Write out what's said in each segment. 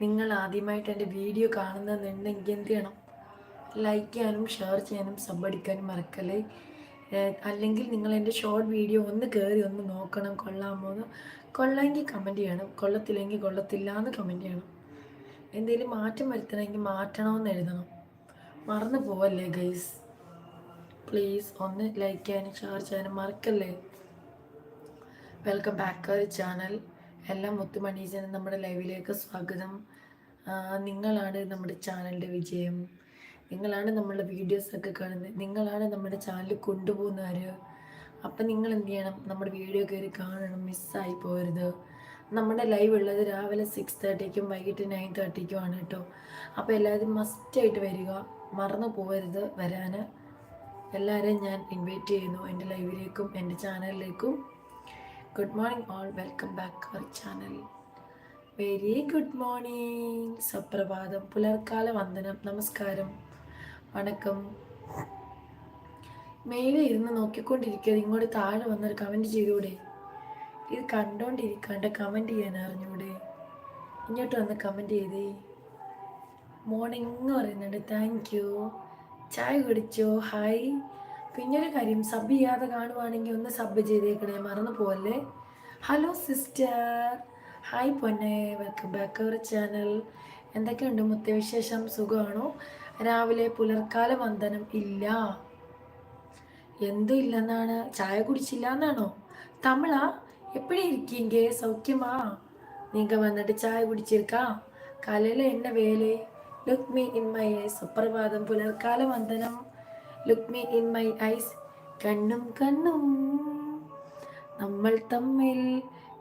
നിങ്ങൾ ആദ്യമായിട്ട് എന്റെ വീഡിയോ കാണുന്നതെന്നുണ്ടെങ്കിൽ എന്ത് ചെയ്യണം? ലൈക്ക് ചെയ്യാനും ഷെയർ ചെയ്യാനും സബ് അടിക്കാനും മറക്കല്ലേ? അല്ലെങ്കിൽ നിങ്ങൾ എന്റെ ഷോർട്ട് വീഡിയോ ഒന്ന് കയറി ഒന്ന് നോക്കണം കൊള്ളാമോ എന്ന് കൊള്ളാമെങ്കിൽ കമന്റ് ചെയ്യണം. കൊള്ളത്തില്ലെങ്കിൽ കൊള്ളത്തില്ല എന്ന് കമന്റ് ചെയ്യണം. എന്തെങ്കിലും മാറ്റം വരുത്തണമെങ്കിൽ മാറ്റണമെന്ന് എഴുതണം. മറന്നു പോവല്ലേ ഗൈസ് പ്ലീസ് ഒന്ന് ലൈക്ക് ചെയ്യാനും ഷെയർ ചെയ്യാനും മറക്കല്ലേ? വെൽക്കം ബാക്ക് ചാനൽ എല്ലാ മുത്തുമണീജനും നമ്മുടെ ലൈവിലേക്ക് സ്വാഗതം. നിങ്ങളാണ് നമ്മുടെ ചാനലിന്റെ വിജയം. നിങ്ങളാണ് നമ്മളുടെ വീഡിയോസൊക്കെ കാണുന്നത്. നിങ്ങളാണ് നമ്മുടെ ചാനൽ കൊണ്ടുപോകുന്നവർ അപ്പം നിങ്ങൾ എന്ത് ചെയ്യണം? നമ്മുടെ വീഡിയോ കയറി കാണണം. മിസ്സായി പോകരുത്. നമ്മുടെ ലൈവ് ഉള്ളത് രാവിലെ സിക്സ് തേർട്ടിക്കും വൈകിട്ട് നയൻ തേർട്ടിക്കും ആണ് കേട്ടോ. അപ്പോൾ എല്ലാവരും മസ്റ്റായിട്ട് വരിക. മറന്നു പോകരുത് വരാൻ എല്ലാവരെയും ഞാൻ ഇൻവൈറ്റ് ചെയ്യുന്നു. എന്റെ ലൈവിലേക്കും എന്റെ ചാനലിലേക്കും good morning all welcome back our channel very good morning സുപ്രഭാതം പുലർക്കാല വന്ദനം നമസ്കാരം വണക്കം മേലെ ഇരുന്ന് നോക്കിക്കൊണ്ടിരിക്കാതെ ഇങ്ങോട്ട് താഴെ വന്നൊരു കമന്റ് ചെയ്തൂടെ? ഇത് കണ്ടോണ്ടിരിക്കാണ്ട് കമന്റ് ചെയ്യാൻ അറിഞ്ഞൂടെ? ഇങ്ങോട്ട് വന്ന് കമന്റ് ചെയ്തേ. മോർണിംഗ് പറയുന്നുണ്ട്. താങ്ക് യു ചായ കുടിച്ചോ? ഹായ് പിന്നെ ഒരു കാര്യം സബ് ചെയ്യാതെ കാണുവാണെങ്കിൽ ഒന്ന് സബ് ചെയ്തേക്കണേ മറന്നു പോകല്ലേ ഹലോ സിസ്റ്റർ ഹായ് പൊന്നെ. വെൽക്കം ബാക്ക് അവർ ചാനൽ എന്തൊക്കെയുണ്ട് മുത്തവിശേഷം സുഖമാണോ? രാവിലെ പുലർക്കാല വന്ദനം ഇല്ല. എന്തും ഇല്ലെന്നാണ്? ചായ കുടിച്ചില്ല എന്നാണോ തമിള എപ്പോഴും ഇരിക്കീങ്ക? സൗഖ്യമാ? നിങ്ങൾ വന്നിട്ട് ചായ കുടിച്ചിരിക്കാം? കലയിലെ എന്ന വേലേ. ലുക്മി ഇൻ മൈ സുപ്രഭാതം പുലർക്കാല വന്ദനം. Look me in my eyes കണ്ണും കണ്ണും. നമ്മൾ തമ്മിൽ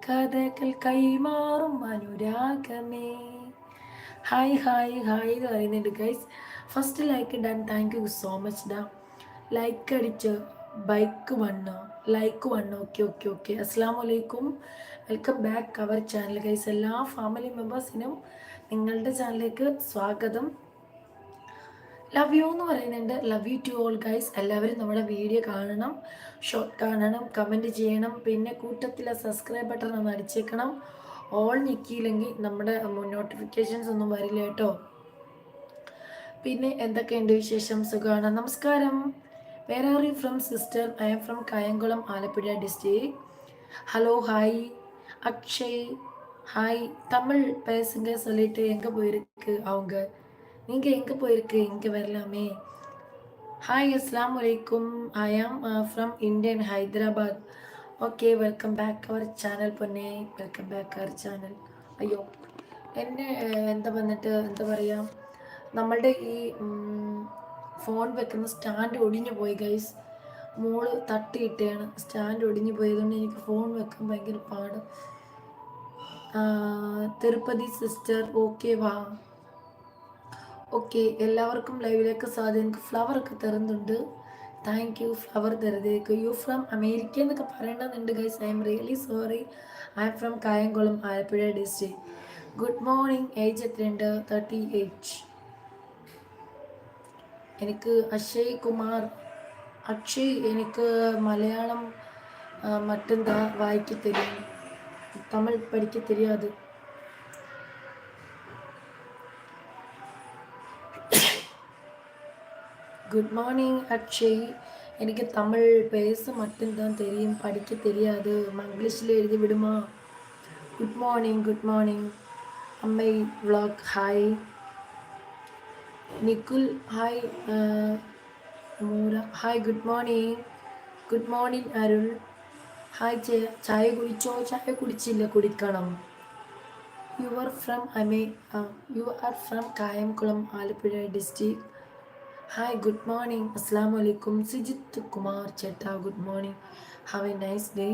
കഥകൾ കൈമാറും അനുരാഗമേ. ഹായ് ഹായ് ഹായ് എന്ന് പറയുന്നുണ്ട് ഗൈസ് ഫസ്റ്റ് ലൈക്ക് ഇടാൻ താങ്ക് യു സോ മച്ച് ഡ. ലൈക്ക് അടിച്ച് ബൈക്ക് വണ്ണോ ലൈക്ക് വണ്ണോ ഓക്കെ ഓക്കെ ഓക്കെ അസ്സാം വലൈക്കും welcome back our channel guys എല്ലാ ഫാമിലി മെമ്പേഴ്സിനും നിങ്ങളുടെ ചാനലിലേക്ക് സ്വാഗതം. ലവ് യു എന്ന് പറയുന്നുണ്ട് love you to all guys എല്ലാവരും നമ്മുടെ വീഡിയോ കാണണം ഷോർട്ട് കാണണം കമൻറ്റ് ചെയ്യണം പിന്നെ കൂട്ടത്തിലെ സബ്സ്ക്രൈബ് ബട്ടൺ ഒന്ന് അടിച്ചേക്കണം ഓൾ ഞെക്കിയില്ലെങ്കിൽ നമ്മുടെ നോട്ടിഫിക്കേഷൻസ് ഒന്നും വരില്ല കേട്ടോ പിന്നെ എന്തൊക്കെയുണ്ട് വിശേഷം സുഖമാണ് നമസ്കാരം where are you from sister I am from Kayamkulam Alappuzha district hello hi Akshay hi Tamil பேசுங்க சொல்லிட்டு எங்கே போயிருக்கு அவங்க நீங்கள் எங்கே போயிருக்கு இங்கே வரலாமே ஹாய் அஸ்லாம் வலைக்கும் I am from Indian Hyderabad okay welcome back our channel പൊന്നെ വെൽക്കം ബാക്ക് അവർ ചാനൽ അയ്യോ എന്നെ ഏഹ്, എന്താ വന്നിട്ട് എന്താ പറയുക നമ്മളുടെ ഈ ഫോൺ വെക്കുന്ന സ്റ്റാൻഡ് ഒടിഞ്ഞു പോയി ഗൈസ് മോള് തട്ടിയിട്ടാണ് സ്റ്റാൻഡ് ഒടിഞ്ഞു പോയതുകൊണ്ട് എനിക്ക് ഫോൺ വെക്കാൻ ഭയങ്കര പാട് ആ, തിരുപ്പതി സിസ്റ്റർ ഓക്കെ വാ ഓക്കെ എല്ലാവർക്കും ലൈവിലേക്ക് സ്വാതി എനിക്ക് ഫ്ലവറൊക്കെ തരുന്നുണ്ട്. താങ്ക് യു ഫ്ലവർ തരുതേക്ക് യു ഫ്രം അമേരിക്ക എന്നൊക്കെ പറയേണ്ടതുണ്ട് guys I am really sorry I am from Kayamkulam Alappuzha district good morning age എത്രയുണ്ട്? തേർട്ടി എയ്റ്റ് എനിക്ക് അക്ഷയ് കുമാർ അക്ഷയ് എനിക്ക് മലയാളം മറ്റെന്താ വായിക്കത്തരും തമിഴ് പഠിക്കത്തരിയാതെ குட் மார்னிங் அக்ஷய் எனக்கு தமிழ் பேச மட்டும்தான் தெரியும் படிக்க தெரியாது இங்கிலீஷில் எழுதி விடுமா குட் மார்னிங் குட் மார்னிங் அம்மை vlog hi നിക്കുൽ hi മൂര hi good morning good morning Arul hi ചേ ചായ കുടിച്ചോ ചായ കുടിച്ചില്ല കുടിക്കണം you are from Amey you are from Kayamkulam Alappuzha district hi good morning അസ്സാം വലൈക്കും സിജിത്ത് കുമാർ ചേട്ട good morning have a nice day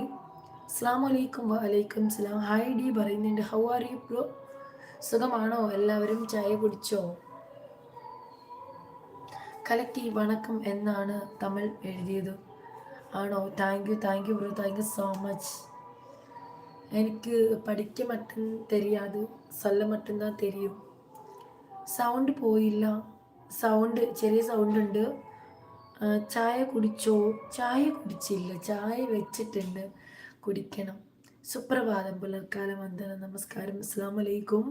അസ്സാം വലൈക്കും വലൈക്കും സ്ലാം ഹായ് ഡി പറയുന്നുണ്ട്. ഹൗ ആർ യു പ്രോ സുഖമാണോ? എല്ലാവരും ചായ കുടിച്ചോ? കലക്കി വണക്കം എന്നാണ് തമിഴ് എഴുതിയത്. ആണോ? Thank you thank you bro thank you so much എനിക്ക് പഠിക്ക മറ്റും തെരിയാതെ സല്ല മറ്റും തന്നെ തെരിയും. സൗണ്ട് പോയില്ല. സൗണ്ട് ചെറിയ സൗണ്ട് ഉണ്ട് ചായ കുടിച്ചോ? ചായ കുടിച്ചില്ല. ചായ വെച്ചിട്ടുണ്ട്. കുടിക്കണം. സുപ്രഭാതം. പുലർക്കാലം വന്ദന നമസ്കാരം. അസ്സാം വലൈക്കും